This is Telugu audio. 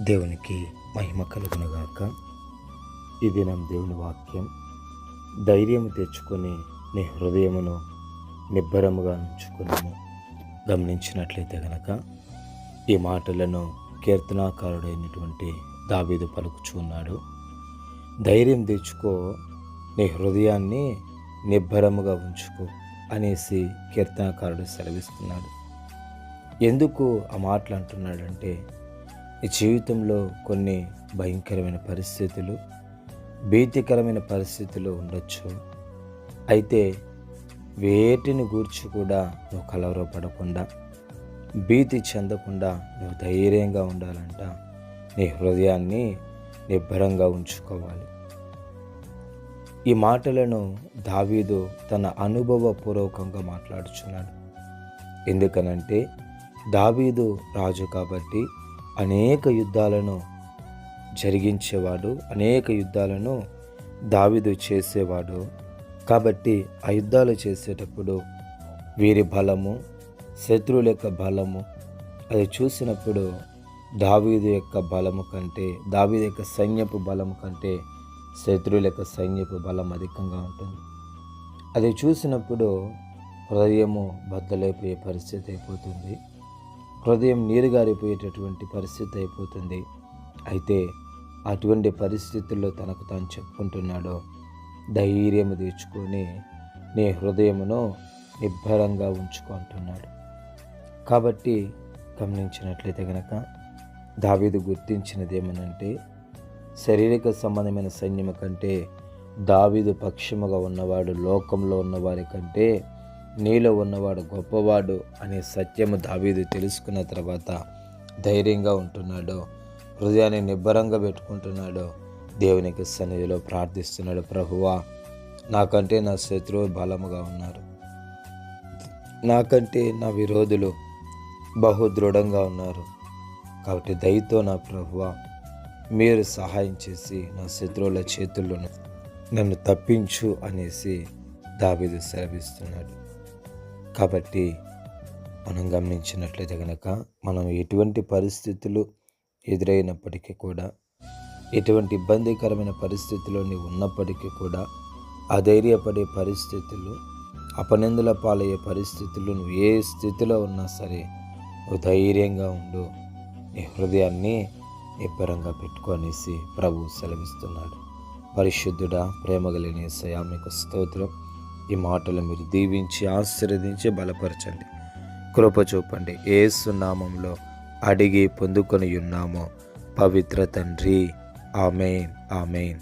దేవునికి మహిమ కలుగునుగాక. ఈ దినం దేవుని వాక్యం ధైర్యం తెచ్చుకొని నీ హృదయమును నిబ్బరముగా ఉంచుకున్నాము గమనించినట్లయితే గనక ఈ మాటలను కీర్తనాకారుడైనటువంటి దావీదు పలుకుచున్నాడు ధైర్యం తెచ్చుకో నీ హృదయాన్ని నిబ్బరముగా ఉంచుకో అనేసి కీర్తనకారుడు సెలవిస్తున్నాడు. ఎందుకు ఆ మాటలు అంటున్నాడంటే ఈ జీవితంలో కొన్ని భయంకరమైన పరిస్థితులు భీతికరమైన పరిస్థితులు ఉండొచ్చు. అయితే వేటిని గూర్చి కూడా నువ్వు కలవరపడకుండా భీతి చెందకుండా నువ్వు ధైర్యంగా ఉండాలంట. నీ హృదయాన్ని నిబ్బరంగా ఉంచుకోవాలి. ఈ మాటలను దావీదు తన అనుభవపూర్వకంగా మాట్లాడుచున్నాడు. ఎందుకనంటే దావీదు రాజు కాబట్టి అనేక యుద్ధాలను జరిగించేవాడు అనేక యుద్ధాలను దావిదు చేసేవాడు. కాబట్టి ఆ యుద్ధాలు చేసేటప్పుడు వీరి బలము శత్రువుల యొక్క బలము అది చూసినప్పుడు దావీదు యొక్క బలము కంటే దావీదు యొక్క సైన్యపు బలము కంటే శత్రువుల యొక్క సైన్యపు బలం అధికంగా ఉంటుంది. అది చూసినప్పుడు హృదయము బద్దలైపోయే పరిస్థితి అయిపోతుంది. హృదయం నీరుగారిపోయేటటువంటి పరిస్థితి అయిపోతుంది. అయితే అటువంటి పరిస్థితుల్లో తనకు తాను చెప్పుకుంటున్నాడో ధైర్యం తీర్చుకొని నీ హృదయమును నిబ్బరంగా ఉంచుకుంటున్నాడు కాబట్టి గమనించినట్లయితే గనక దావీదు గుర్తించినది ఏమనంటే శారీరక సంబంధమైన సైన్యము కంటే దావీదు పక్షముగా ఉన్నవాడు లోకంలో ఉన్నవారి కంటే నీలో ఉన్నవాడు గొప్పవాడు అనే సత్యము దావీదు తెలుసుకున్న తర్వాత ధైర్యంగా ఉంటున్నాడు హృదయాన్ని నిబ్బరంగా పెట్టుకుంటున్నాడు దేవునికి సన్నిధిలో ప్రార్థిస్తున్నాడు ప్రభువా నాకంటే నా శత్రువు బలముగా ఉన్నారు. నాకంటే నా విరోధులు బహు దృఢంగా ఉన్నారు. కాబట్టి దయతో నా ప్రభువా మీరు సహాయం చేసి నా శత్రువుల చేతుల్లో నన్ను తప్పించు అనేసి దావీదు సెలవిస్తున్నాడు. కాబట్టి మనం గమనించినట్లయితే కనుక మనం ఎటువంటి పరిస్థితులు ఎదురైనప్పటికీ కూడా ఎటువంటి ఇబ్బందికరమైన పరిస్థితుల్లోని ఉన్నప్పటికీ కూడా అధైర్యపడే పరిస్థితులు అపనిందుల పాలయ్యే పరిస్థితులు నువ్వు ఏ స్థితిలో ఉన్నా సరే నువ్వు ధైర్యంగా ఉండు. నీ హృదయాన్ని నిబ్బరంగా పెట్టుకొనేసి ప్రభు సెలవిస్తున్నాడు. పరిశుద్ధుడా ప్రేమగలిని సయామికు స్తోత్రం. ఈ మాటలు మీరు దీవించి ఆశీర్వదించి బలపరచండి. కృప చూపండి. ఏసు నామంలో అడిగి పొందుకొని ఉన్నామో. పవిత్ర తండ్రి. ఆమెన్. ఆమెన్.